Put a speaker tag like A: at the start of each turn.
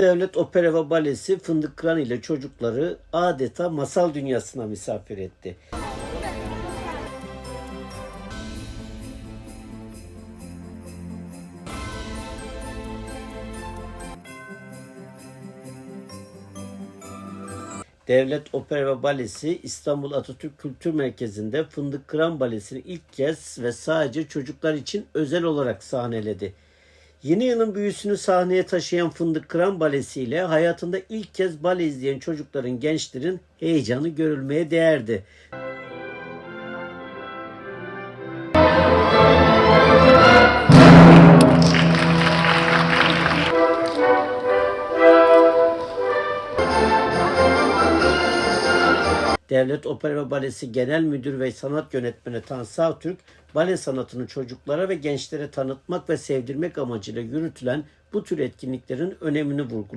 A: Devlet Opera ve Balesi Fındık Kıran ile çocukları adeta masal dünyasına misafir etti. Devlet Opera ve Balesi İstanbul Atatürk Kültür Merkezi'nde Fındık Kıran Balesi'ni ilk kez ve sadece çocuklar için özel olarak sahneledi. Yeni yılın büyüsünü sahneye taşıyan Fındık Kıran Balesi ile hayatında ilk kez bale izleyen çocukların, gençlerin heyecanı görülmeye değerdi. Devlet Opera ve Balesi Genel Müdür ve Sanat Yönetmeni Tansu Türk, bale sanatını çocuklara ve gençlere tanıtmak ve sevdirmek amacıyla yürütülen bu tür etkinliklerin önemini vurguladı.